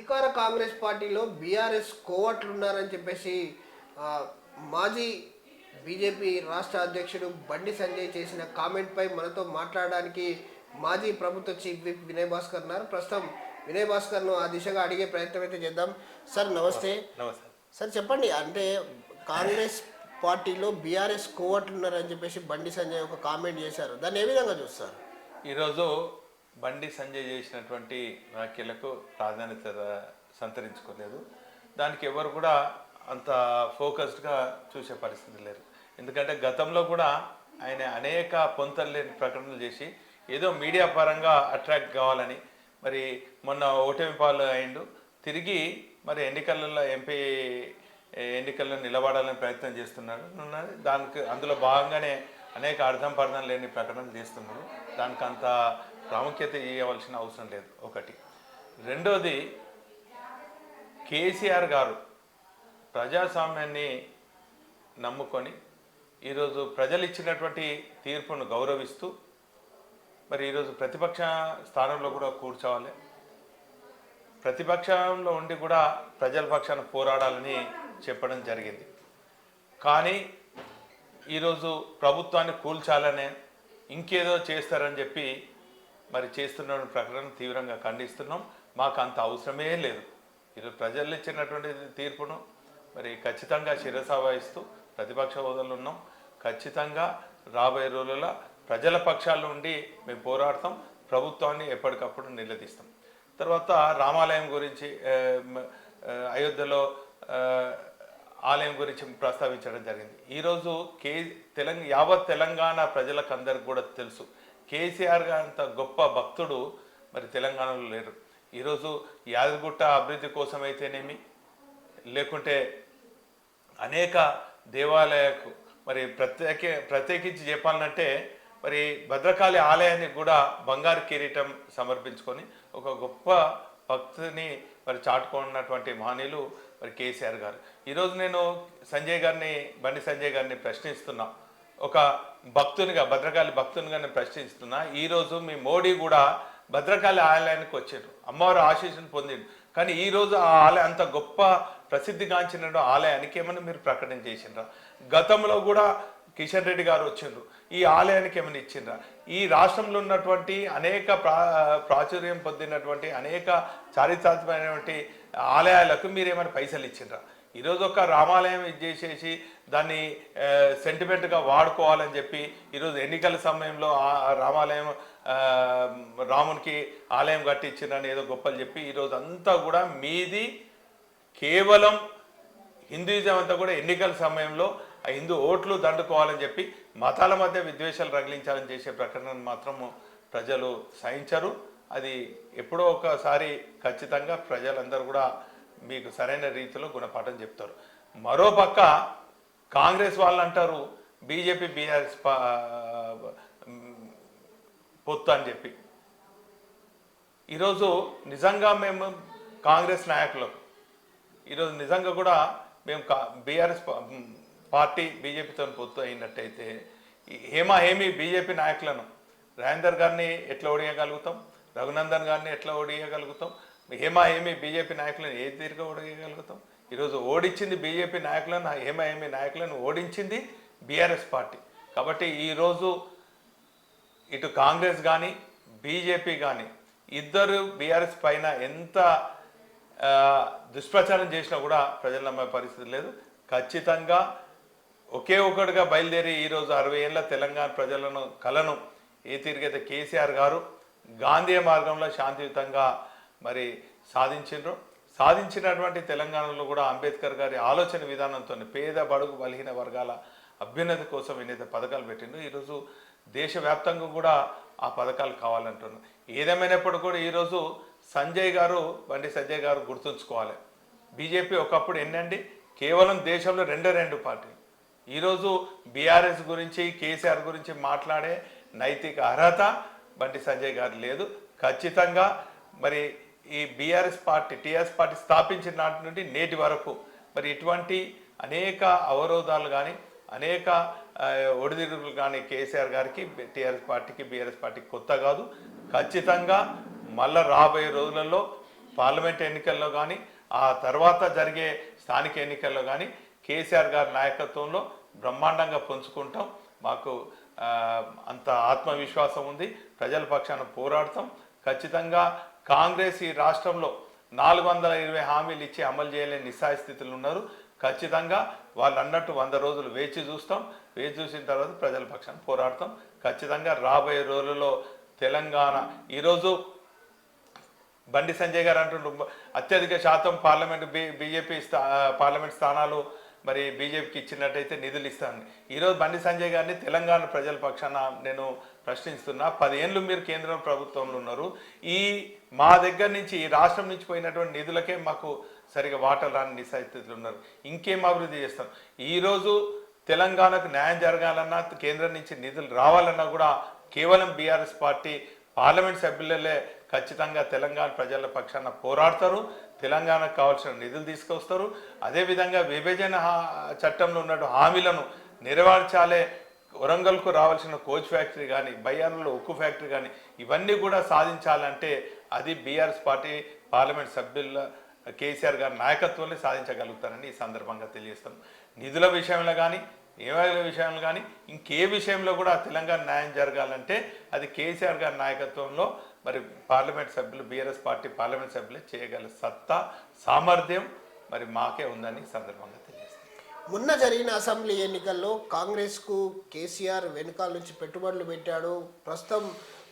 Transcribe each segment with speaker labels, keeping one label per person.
Speaker 1: అధికార కాంగ్రెస్ పార్టీలో బీఆర్ఎస్ కోవట్లు ఉన్నారని చెప్పేసి మాజీ బీజేపీ రాష్ట్ర అధ్యక్షుడు బండి సంజయ్ చేసిన కామెంట్పై మనతో మాట్లాడడానికి మాజీ ప్రభుత్వ చీఫ్ విప్ వినయ్ భాస్కర్ ఉన్నారు. ప్రస్తుతం వినయ్ భాస్కర్ను ఆ దిశగా అడిగే ప్రయత్నం అయితే చేద్దాం. సార్ నమస్తే.
Speaker 2: నమస్తే.
Speaker 1: సార్ చెప్పండి. అంటే కాంగ్రెస్ పార్టీలో బీఆర్ఎస్ కోవట్లు ఉన్నారని చెప్పేసి బండి సంజయ్ ఒక కామెంట్ చేశారు. దాన్ని ఏ విధంగా చూస్తారు?
Speaker 2: ఈరోజు బండి సంజయ్ చేసినటువంటి వ్యాఖ్యలకు ప్రాధాన్యత సంతరించుకోలేదు. దానికి ఎవరు కూడా అంత ఫోకస్డ్గా చూసే పరిస్థితి లేరు ఎందుకంటే గతంలో కూడా ఆయన అనేక పొంతలు లేని ప్రకటనలు చేసి ఏదో మీడియా పరంగా అట్రాక్ట్ కావాలని మరి మొన్న ఓటమి పాలు అయిండు తిరిగి మరి ఎన్నికలలో ఎంపీ ఎన్నికల్లో నిలబడాలని ప్రయత్నం చేస్తున్నాడు దానికి అందులో భాగంగానే అనేక అర్థం పర్థం లేని ప్రకటనలు చేస్తున్నారు. దానికి అంత ప్రాముఖ్యత ఇవ్వవలసిన అవసరం లేదు. ఒకటి. రెండోది కేసీఆర్ గారు ప్రజాస్వామ్యాన్ని నమ్ముకొని ఈరోజు ప్రజలు ఇచ్చినటువంటి తీర్పును గౌరవిస్తూ మరి ఈరోజు ప్రతిపక్ష స్థానంలో కూడా కూర్చోవాలి. ప్రతిపక్షంలో ఉండి కూడా ప్రజల పక్షాన పోరాడాలని చెప్పడం జరిగింది. కానీ ఈరోజు ప్రభుత్వాన్ని కూల్చాలనే ఇంకేదో చేస్తారని చెప్పి మరి చేస్తున్న ప్రకటన తీవ్రంగా ఖండిస్తున్నాం. మాకు అంత అవసరమే లేదు. ఈరోజు ప్రజలు ఇచ్చినటువంటి తీర్పును మరి ఖచ్చితంగా శిరస వహిస్తూ ప్రతిపక్ష హోదాలో ఉన్నాం. ఖచ్చితంగా రాబోయే రోజుల్లో ప్రజల పక్షాల నుండి మేము పోరాడతాం. ప్రభుత్వాన్ని ఎప్పటికప్పుడు నిలదీస్తాం. తర్వాత రామాలయం గురించి అయోధ్యలో ఆలయం గురించి ప్రస్తావించడం జరిగింది. ఈరోజు కే తెలంగాణ యావత్ తెలంగాణ ప్రజలకు అందరికి కూడా తెలుసు. కేసీఆర్ గారు అంత గొప్ప భక్తుడు మరి తెలంగాణలో లేరు. ఈరోజు యాదగిరిగుట్ట అభివృద్ధి కోసం అయితేనేమి లేకుంటే అనేక దేవాలయాలకు మరి ప్రత్యేక ప్రత్యేకించి చెప్పాలంటే మరి భద్రకాళి ఆలయానికి కూడా బంగారు కిరీటం సమర్పించుకొని ఒక గొప్ప భక్తిని మరి చాటుకున్నటువంటి మహనీయులు మరి కేసీఆర్ గారు. ఈరోజు నేను సంజయ్ గారిని బండి సంజయ్ గారిని ప్రశ్నిస్తున్నా. ఒక భక్తునిగా భద్రకాళి భక్తునిగా నేను ప్రశ్నిస్తున్నా. ఈరోజు మీ మోడీ కూడా భద్రకాళి ఆలయానికి వచ్చాడు అమ్మవారు ఆశీస్సును పొందిండు. కానీ ఈరోజు ఆ ఆలయం అంత గొప్ప ప్రసిద్ధిగాంచిన ఆలయానికి ఏమైనా మీరు ప్రకటన చేసిండ్రా? గతంలో కూడా కిషన్ రెడ్డి గారు వచ్చిండ్రు. ఈ ఆలయానికి ఏమైనా ఇచ్చిండ్రా? ఈ రాష్ట్రంలో ఉన్నటువంటి అనేక ప్రా ప్రాచుర్యం పొందినటువంటి అనేక చారిత్రాత్మకమైనటువంటి ఆలయాలకు మీరు ఏమైనా పైసలు ఇచ్చిండ్రా? ఈరోజు ఒక రామాలయం ఇది చేసేసి దాన్ని సెంటిమెంట్గా వాడుకోవాలని చెప్పి ఈరోజు ఎన్నికల సమయంలో ఆ రామాలయం రామునికి ఆలయం కట్టించిందని ఏదో గొప్పలు చెప్పి ఈరోజు అంతా కూడా మీది కేవలం హిందూయిజం అంతా కూడా ఎన్నికల సమయంలో ఆ హిందూ ఓట్లు దండుకోవాలని చెప్పి మతాల మధ్య విద్వేషాలు రగిలించాలని చేసే ప్రకటనను మాత్రము ప్రజలు సహించరు. అది ఎప్పుడో ఒకసారి ఖచ్చితంగా ప్రజలందరూ కూడా మీకు సరైన రీతిలో గుణపాఠం చెప్తారు. మరోపక్క కాంగ్రెస్ వాళ్ళు అంటారు బీజేపీ బీఆర్ఎస్ పొత్తు అని చెప్పి. ఈరోజు నిజంగా మేము కాంగ్రెస్ నాయకులు. ఈరోజు నిజంగా కూడా మేము కా బీఆర్ఎస్ పార్టీ బీజేపీతో పొత్తు అయినట్టయితే హేమా హేమి బీజేపీ నాయకులను రాజేందర్ గారిని ఎట్లా ఓడియగలుగుతాం రఘునందన్ గారిని ఎట్లా ఓడియగలుగుతాం హేమా హేమి బీజేపీ నాయకులను ఏ తీరుగా ఓడియగలుగుతాం ఈరోజు ఓడించింది బీజేపీ నాయకులను హేమ నాయకులను ఓడించింది బీఆర్ఎస్ పార్టీ. కాబట్టి ఈరోజు ఇటు కాంగ్రెస్ కానీ బీజేపీ కానీ ఇద్దరు బీఆర్ఎస్ పైన ఎంత దుష్ప్రచారం చేసినా కూడా ప్రజలు నమ్మే పరిస్థితి లేదు. ఖచ్చితంగా ఒకే ఒకటిగా బయలుదేరి ఈరోజు అరవై ఏళ్ళ తెలంగాణ ప్రజలను కలను ఏ తిరిగైతే కేసీఆర్ గారు గాంధీ మార్గంలో శాంతియుతంగా మరి సాధించిండ్రు సాధించినటువంటి తెలంగాణలో కూడా అంబేద్కర్ గారి ఆలోచన విధానంతో పేద బడుగు బలహీన వర్గాల అభ్యున్నతి కోసం ఎన్నైతే పథకాలు పెట్టిండ్రు ఈరోజు దేశవ్యాప్తంగా కూడా ఆ పథకాలు కావాలంటున్నారు. ఏదేమైనప్పుడు కూడా ఈరోజు సంజయ్ గారు బండి సంజయ్ గారు గుర్తుంచుకోవాలి. బీజేపీ ఒకప్పుడు ఎన్నండి? కేవలం దేశంలో రెండే రెండు పార్టీలు. ఈరోజు బీఆర్ఎస్ గురించి కేసీఆర్ గురించి మాట్లాడే నైతిక అర్హత బండి సంజయ్ గారు లేదు. ఖచ్చితంగా మరి ఈ బీఆర్ఎస్ పార్టీ టీఆర్ఎస్ పార్టీ స్థాపించిన నాటి నుండి నేటి వరకు మరి ఇటువంటి అనేక అవరోధాలు కానీ అనేక ఆ, కానీ కేసీఆర్ గారికి టీఆర్ఎస్ పార్టీకి బీఆర్ఎస్ పార్టీకి కొత్త కాదు. ఖచ్చితంగా మళ్ళా రాబోయే రోజులలో పార్లమెంట్ ఎన్నికల్లో కానీ ఆ తర్వాత జరిగే స్థానిక ఎన్నికల్లో కానీ కేసీఆర్ గారి నాయకత్వంలో బ్రహ్మాండంగా పుంజుకుంటాం. మాకు అంత ఆత్మవిశ్వాసం ఉంది. ప్రజల పక్షాన పోరాడతాం. ఖచ్చితంగా కాంగ్రెస్ ఈ రాష్ట్రంలో నాలుగు వందల ఇరవై హామీలు ఇచ్చి అమలు చేయలేని నిస్సాయ స్థితిలో ఉన్నారు. ఖచ్చితంగా వాళ్ళు అన్నట్టు వంద రోజులు వేచి చూస్తాం. వేచి చూసిన తర్వాత ప్రజల పక్షాన పోరాడతాం. ఖచ్చితంగా రాబోయే రోజుల్లో తెలంగాణ ఈరోజు బండి సంజయ్ గారు అంటుండ్రు అత్యధిక శాతం పార్లమెంట్ బీ బీజేపీ స్థా పార్లమెంట్ స్థానాలు మరి బీజేపీకి ఇచ్చినట్టయితే నిధులు ఇస్తాను ఈరోజు బండి సంజయ్ గారిని తెలంగాణ ప్రజల పక్షాన నేను ప్రశ్నిస్తున్నా పదేళ్ళు మీరు కేంద్ర ప్రభుత్వంలో ఉన్నారు. ఈ మా దగ్గర నుంచి ఈ రాష్ట్రం నుంచి పోయినటువంటి నిధులకే మాకు సరిగా వాటర్ రాని నిస్సాయితీలు ఉన్నారు. ఇంకేం అభివృద్ధి చేస్తాం? ఈరోజు తెలంగాణకు న్యాయం జరగాలన్నా కేంద్రం నుంచి నిధులు రావాలన్నా కూడా కేవలం బీఆర్ఎస్ పార్టీ పార్లమెంట్ సభ్యులే ఖచ్చితంగా తెలంగాణ ప్రజల పక్షాన పోరాడతారు. తెలంగాణకు కావాల్సిన నిధులు తీసుకొస్తారు. అదేవిధంగా విభజన చట్టంలో ఉన్న హామీలను నెరవేర్చాలే వరంగల్కు రావాల్సిన కోచ్ ఫ్యాక్టరీ కానీ బయ్యార్లో ఉక్కు ఫ్యాక్టరీ కానీ ఇవన్నీ కూడా సాధించాలంటే అది బీఆర్ఎస్ పార్టీ పార్లమెంట్ సభ్యుల కేసీఆర్ గారి నాయకత్వంలో సాధించగలుగుతారని ఈ సందర్భంగా తెలియజేస్తాను. నిధుల విషయంలో కానీ ఏమైనా విషయంలో కానీ ఇంకే విషయంలో కూడా తెలంగాణ న్యాయం జరగాలంటే అది కేసీఆర్ గారి నాయకత్వంలో మరి పార్లమెంట్ సభ్యులు బీఆర్ఎస్ పార్టీ పార్లమెంట్ సభ్యులు చేయగల సత్తా సామర్థ్యం మరి మాకే ఉందని ఈ సందర్భంగా
Speaker 1: మొన్న జరిగిన అసెంబ్లీ ఎన్నికల్లో కాంగ్రెస్కు కేసీఆర్ వెనుకాల నుంచి పెట్టుబడులు పెట్టాడు. ప్రస్తుతం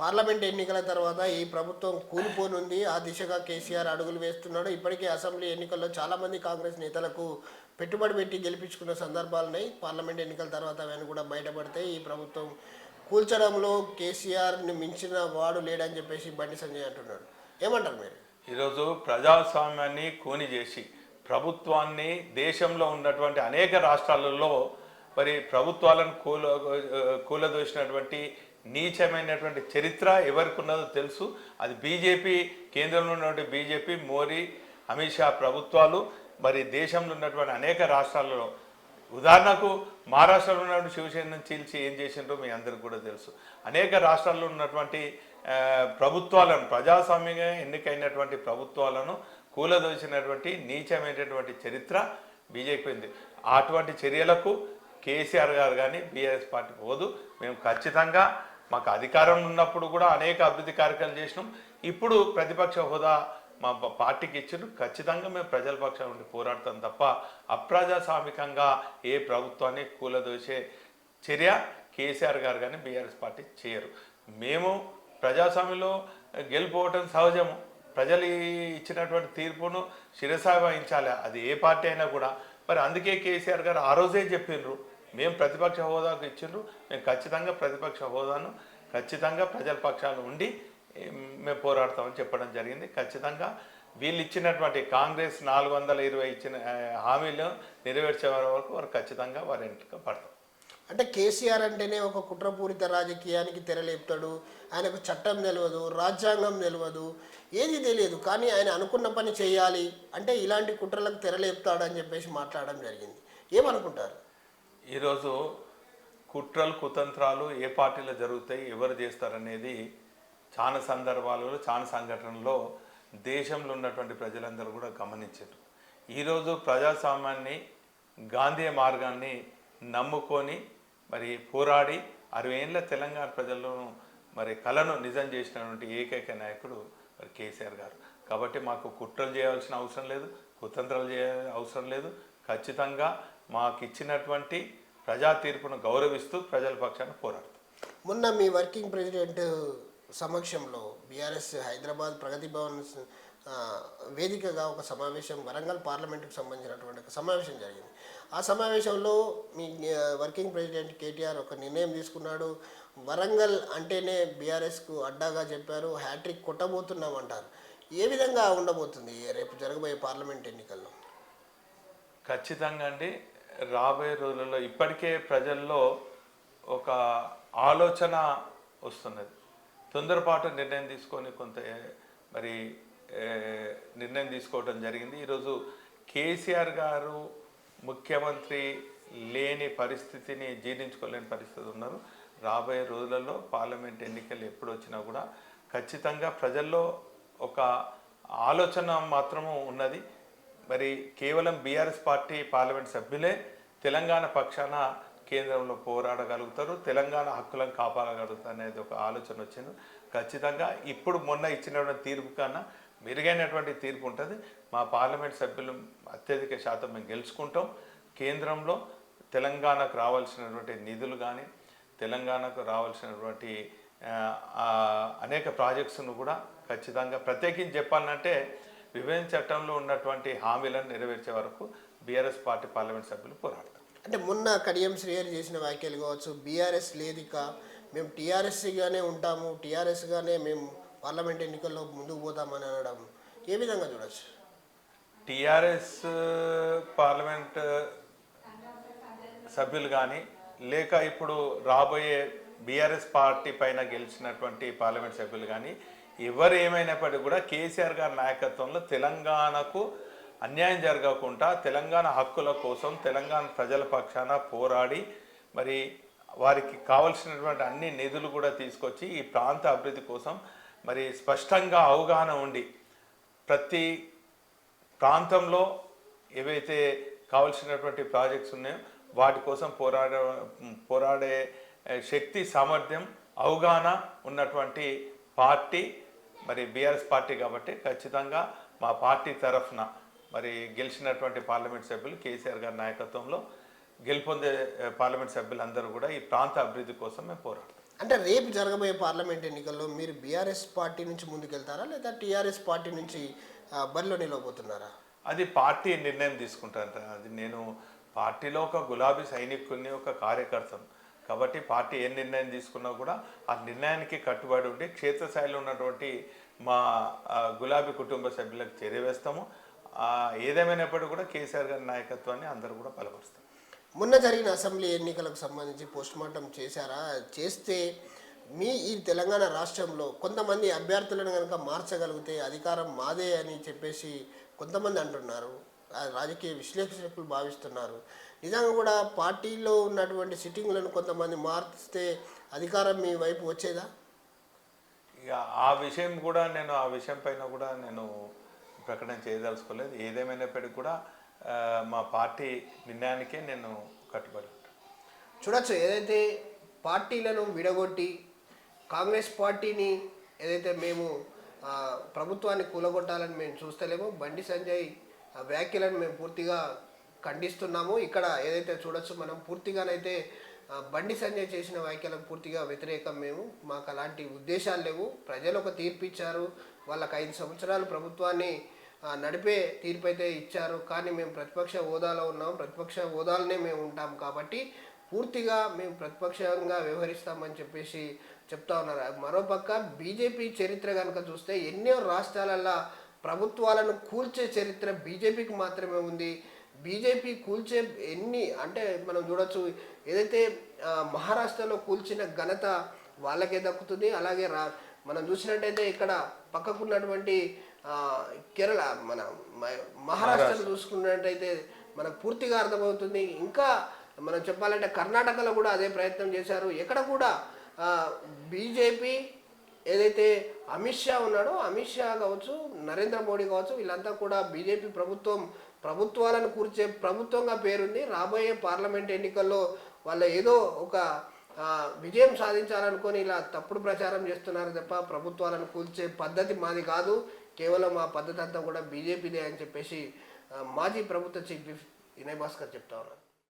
Speaker 1: పార్లమెంట్ ఎన్నికల తర్వాత ఈ ప్రభుత్వం కూలిపోనుంది. ఆ దిశగా కేసీఆర్ అడుగులు వేస్తున్నాడు. ఇప్పటికే అసెంబ్లీ ఎన్నికల్లో చాలామంది కాంగ్రెస్ నేతలకు పెట్టుబడి పెట్టి గెలిపించుకున్న సందర్భాలున్నాయి పార్లమెంట్ ఎన్నికల తర్వాత అవన్నీ కూడా బయటపడితే ఈ ప్రభుత్వం కూల్చడంలో కేసీఆర్ని మించిన వాడు లేడని చెప్పేసి బండి సంజయ్ అంటున్నాడు. ఏమంటారు మీరు?
Speaker 2: ఈరోజు ప్రజాస్వామ్యాన్ని కూని చేసి ప్రభుత్వాన్ని దేశంలో ఉన్నటువంటి అనేక రాష్ట్రాలలో మరి ప్రభుత్వాలను కూల కూలదోసినటువంటి నీచమైనటువంటి చరిత్ర ఎవరికి ఉన్నదో తెలుసు. అది బీజేపీ కేంద్రంలో ఉన్నటువంటి బీజేపీ మోరీ అమిత్ షా ప్రభుత్వాలు. మరి దేశంలో ఉన్నటువంటి అనేక రాష్ట్రాలలో ఉదాహరణకు మహారాష్ట్రలో ఉన్నటువంటి శివసేనను చీల్చి ఏం చేసిండ్రో మీ అందరికి కూడా తెలుసు. అనేక రాష్ట్రాల్లో ఉన్నటువంటి ప్రభుత్వాలను ప్రజాస్వామ్యంగా ఎన్నికైనటువంటి ప్రభుత్వాలను కూలదోసినటువంటి నీచమైనటువంటి చరిత్ర బీజేపీ ఉంది. అటువంటి చర్యలకు కేసీఆర్ గారు కానీ బీఆర్ఎస్ పార్టీ పోదు. మేము ఖచ్చితంగా మాకు అధికారం ఉన్నప్పుడు కూడా అనేక అభివృద్ధి కార్యక్రమాలు చేసినాం. ఇప్పుడు ప్రతిపక్ష హోదా మా పార్టీకి ఇచ్చిన ఖచ్చితంగా మేము ప్రజల పక్షాన నుండి పోరాడతాం తప్ప అప్రజాస్వామికంగా ఏ ప్రభుత్వాన్ని కూలదోసే చర్య కేసీఆర్ గారు కానీ బీఆర్ఎస్ పార్టీ చేయరు. మేము ప్రజాస్వామ్యంలో గెలిపోవటం సహజము. ప్రజలు ఇచ్చినటువంటి తీర్పును శిరసా వహించాలి అది ఏ పార్టీ అయినా కూడా. మరి అందుకే కేసీఆర్ గారు ఆ రోజే చెప్పిండ్రు మేము ప్రతిపక్ష హోదాకు ఇచ్చిండ్రు మేము ఖచ్చితంగా ప్రతిపక్ష హోదాను ఖచ్చితంగా ప్రజల పక్షాలు ఉండి మేము పోరాడతామని చెప్పడం జరిగింది. ఖచ్చితంగా వీళ్ళు ఇచ్చినటువంటి కాంగ్రెస్ నాలుగు వందల ఇరవై ఇచ్చిన హామీలు నెరవేర్చే వరకు వారు ఖచ్చితంగా వారి ఇంటికి పడతాం.
Speaker 1: అంటే కేసీఆర్ అంటేనే ఒక కుట్రపూరిత రాజకీయానికి తెరలేపుతాడు ఆయనకు చట్టం తెలియదు రాజ్యాంగం తెలియదు ఏది తెలియదు కానీ ఆయన అనుకున్న పని చేయాలి అంటే ఇలాంటి కుట్రలకు తెరలేపుతాడు అని చెప్పేసి మాట్లాడడం జరిగింది. ఏమనుకుంటారు?
Speaker 2: ఈరోజు కుట్రలు కుతంత్రాలు ఏ పార్టీలో జరుగుతాయి ఎవరు చేస్తారనేది చాలా సందర్భాలలో చాలా సంఘటనలో దేశంలో ఉన్నటువంటి ప్రజలందరూ కూడా గమనించారు. ఈరోజు ప్రజాస్వామ్యాన్ని గాంధీ మార్గాన్ని నమ్ముకొని మరి పోరాడి అరవై ఏళ్ళ తెలంగాణ ప్రజలను మరి కళను నిజం చేసినటువంటి ఏకైక నాయకుడు మరి కేసీఆర్ గారు. కాబట్టి మాకు కుట్రలు చేయాల్సిన అవసరం లేదు కుతంత్రాలు చేయ అవసరం లేదు. ఖచ్చితంగా మాకు ఇచ్చినటువంటి ప్రజా తీర్పును గౌరవిస్తూ ప్రజల పక్షాన పోరాడుతాం.
Speaker 1: మొన్న మీ వర్కింగ్ ప్రెసిడెంట్ సమక్షంలో బీఆర్ఎస్ హైదరాబాద్ ప్రగతి భవన్ వేదికగా ఒక సమావేశం వరంగల్ పార్లమెంటుకు సంబంధించినటువంటి ఒక సమావేశం జరిగింది. ఆ సమావేశంలో మీ వర్కింగ్ ప్రెసిడెంట్ కేటీఆర్ ఒక నిర్ణయం తీసుకున్నాడు. వరంగల్ అంటేనే బీఆర్ఎస్కు అడ్డాగా చెప్పారు. హ్యాట్రిక్ కొట్టబోతున్నాం అంటారు ఏ విధంగా ఉండబోతుంది రేపు జరగబోయే పార్లమెంట్ ఎన్నికల్లో?
Speaker 2: ఖచ్చితంగా అండి. రాబోయే రోజుల్లో ఇప్పటికే ప్రజల్లో ఒక ఆలోచన వస్తున్నది. తొందరపాటు నిర్ణయం తీసుకొని కొంత మరి నిర్ణయం తీసుకోవడం జరిగింది. ఈరోజు కేసీఆర్ గారు ముఖ్యమంత్రి లేని పరిస్థితిని జీర్ణించుకోలేని పరిస్థితి ఉన్నారు. రాబోయే రోజులలో పార్లమెంట్ ఎన్నికలు ఎప్పుడు వచ్చినా కూడా ఖచ్చితంగా ప్రజల్లో ఒక ఆలోచన మాత్రము ఉన్నది. మరి కేవలం బీఆర్ఎస్ పార్టీ పార్లమెంట్ సభ్యులే తెలంగాణ పక్షాన కేంద్రంలో పోరాడగలుగుతారు తెలంగాణ హక్కులను కాపాడగలుగుతారు అనేది ఒక ఆలోచన వచ్చింది. ఖచ్చితంగా ఇప్పుడు మొన్న ఇచ్చినటువంటి తీర్పు కన్నా మెరుగైనటువంటి తీర్పు ఉంటుంది. మా పార్లమెంట్ సభ్యులు అత్యధిక శాతం మేము గెలుచుకుంటాం. కేంద్రంలో తెలంగాణకు రావాల్సినటువంటి నిధులు కానీ తెలంగాణకు రావాల్సినటువంటి అనేక ప్రాజెక్ట్స్ను కూడా ఖచ్చితంగా ప్రత్యేకించి చెప్పాలంటే విభజన చట్టంలో ఉన్నటువంటి హామీలను నెరవేర్చే వరకు బీఆర్ఎస్ పార్టీ పార్లమెంట్ సభ్యులు పోరాడతారు.
Speaker 1: అంటే మొన్న కడియం శ్రేయర్ చేసిన వ్యాఖ్యలు కావచ్చు బీఆర్ఎస్ లేదు ఇక. మేము టీఆర్ఎస్గానే ఉంటాము టీఆర్ఎస్గానే మేము పార్లమెంట్ ఎన్నికల్లో ముందుకు పోతామని అనడం. ఏ విధంగా చూడొచ్చు?
Speaker 2: టీఆర్ఎస్ పార్లమెంట్ సభ్యులు కానీ లేక ఇప్పుడు రాబోయే బీఆర్ఎస్ పార్టీ పైన గెలిచినటువంటి పార్లమెంట్ సభ్యులు కానీ ఎవరు ఏమైనప్పటికీ కూడా కేసీఆర్ గారి నాయకత్వంలో తెలంగాణకు అన్యాయం జరగకుండా తెలంగాణ హక్కుల కోసం తెలంగాణ ప్రజల పక్షాన పోరాడి మరి వారికి కావలసినటువంటి అన్ని నిధులు కూడా తీసుకొచ్చి ఈ ప్రాంత అభివృద్ధి కోసం మరి స్పష్టంగా అవగాహన ఉండి ప్రతి ప్రాంతంలో ఏవైతే కావలసినటువంటి ప్రాజెక్ట్స్ ఉన్నాయో వాటి కోసం పోరాడ పోరాడే శక్తి సామర్థ్యం అవగాహన ఉన్నటువంటి పార్టీ మరి బీఆర్ఎస్ పార్టీ కాబట్టి ఖచ్చితంగా మా పార్టీ తరఫున మరి గెలిచినటువంటి పార్లమెంట్ సభ్యులు కేసీఆర్ గారి నాయకత్వంలో గెలుపొందే పార్లమెంట్ సభ్యులందరూ కూడా ఈ ప్రాంత అభివృద్ధి కోసం మేము పోరాడతాం.
Speaker 1: అంటే రేపు జరగబోయే పార్లమెంట్ ఎన్నికల్లో మీరు బీఆర్ఎస్ పార్టీ నుంచి ముందుకెళ్తారా లేదా టీఆర్ఎస్ పార్టీ నుంచి బరిలో నిలవబోతున్నారా?
Speaker 2: అది పార్టీ నిర్ణయం తీసుకుంటారు అది నేను పార్టీలో ఒక గులాబీ సైనికుల్ని ఒక కార్యకర్తను. కాబట్టి పార్టీ ఏ నిర్ణయం తీసుకున్నా కూడా ఆ నిర్ణయానికి కట్టుబడి ఉండి క్షేత్రస్థాయిలో ఉన్నటువంటి మా గులాబీ కుటుంబ సభ్యులకు చేరవేస్తాము. ఏదేమైనప్పటికీ కూడా కేసీఆర్ గారి నాయకత్వాన్ని అందరూ కూడా బలపరుస్తాం
Speaker 1: మొన్న జరిగిన అసెంబ్లీ ఎన్నికలకు సంబంధించి పోస్ట్ మార్టం చేశారా? చేస్తే మీ ఈ తెలంగాణ రాష్ట్రంలో కొంతమంది అభ్యర్థులను కనుక మార్చగలిగితే అధికారం మాదే అని చెప్పేసి కొంతమంది అంటున్నారు. రాజకీయ విశ్లేషకులు భావిస్తున్నారు. నిజంగా కూడా పార్టీలో ఉన్నటువంటి సిట్టింగ్లను కొంతమంది మార్చితే అధికారం మీ వైపు వచ్చేదా?
Speaker 2: ఇక ఆ విషయం కూడా నేను ఆ విషయం పైన కూడా నేను ప్రకటన చేయదలుచుకోలేదు. ఏదేమైనప్పటికీ కూడా మా పార్టీ నిర్ణయానికే నేను కట్టుబడి
Speaker 1: చూడొచ్చు ఏదైతే పార్టీలను విడగొట్టి కాంగ్రెస్ పార్టీని ఏదైతే మేము ప్రభుత్వాన్ని కూలగొట్టాలని మేము చూస్తలేము బండి సంజయ్ వ్యాఖ్యలను మేము పూర్తిగా ఖండిస్తున్నాము. ఇక్కడ ఏదైతే చూడొచ్చు మనం పూర్తిగానైతే బండి సంజయ్ చేసిన వ్యాఖ్యలకు పూర్తిగా వ్యతిరేకం మేము. మాకు అలాంటి ఉద్దేశాలు లేవు. ప్రజలు ఒక తీర్పు ఇచ్చారు. వాళ్ళకి ఐదు సంవత్సరాలు ప్రభుత్వాన్ని నడిపే తీర్పు అయితే ఇచ్చారు. కానీ మేము ప్రతిపక్ష హోదాలో ఉన్నాం. ప్రతిపక్ష హోదాలనే మేము ఉంటాం కాబట్టి పూర్తిగా మేము ప్రతిపక్షంగా వ్యవహరిస్తామని చెప్పేసి చెప్తా ఉన్నారు. మరోపక్క బీజేపీ చరిత్ర కనుక చూస్తే ఎన్నో రాష్ట్రాలల్లో ప్రభుత్వాలను కూల్చే చరిత్ర బీజేపీకి మాత్రమే ఉంది. బీజేపీ కూల్చే ఎన్ని అంటే మనం చూడొచ్చు ఏదైతే మహారాష్ట్రలో కూల్చిన ఘనత వాళ్ళకే దక్కుతుంది. అలాగే రా మనం చూసినట్టయితే ఇక్కడ పక్కకున్నటువంటి కేరళ మన మహారాష్ట్రను చూసుకున్నట్టయితే మనకు పూర్తిగా అర్థమవుతుంది. ఇంకా మనం చెప్పాలంటే కర్ణాటకలో కూడా అదే ప్రయత్నం చేశారు. ఎక్కడ కూడా బీజేపీ ఏదైతే అమిత్ షా ఉన్నాడో అమిత్ షా కావచ్చు నరేంద్ర మోడీ కావచ్చు వీళ్ళంతా కూడా బీజేపీ ప్రభుత్వం ప్రభుత్వాలను కూర్చే ప్రభుత్వంగా పేరుంది. రాబోయే పార్లమెంట్ ఎన్నికల్లో వాళ్ళ ఏదో ఒక విజయం సాధించాలనుకొని ఇలా తప్పుడు ప్రచారం చేస్తున్నారు తప్ప ప్రభుత్వాలను కూల్చే పద్ధతి మాది కాదు. కేవలం ఆ పద్ధతి అంతా కూడా బీజేపీదే అని చెప్పేసి మాజీ ప్రభుత్వ చీఫ్ వినయ్ భాస్కర్ చెప్తా ఉన్నారు.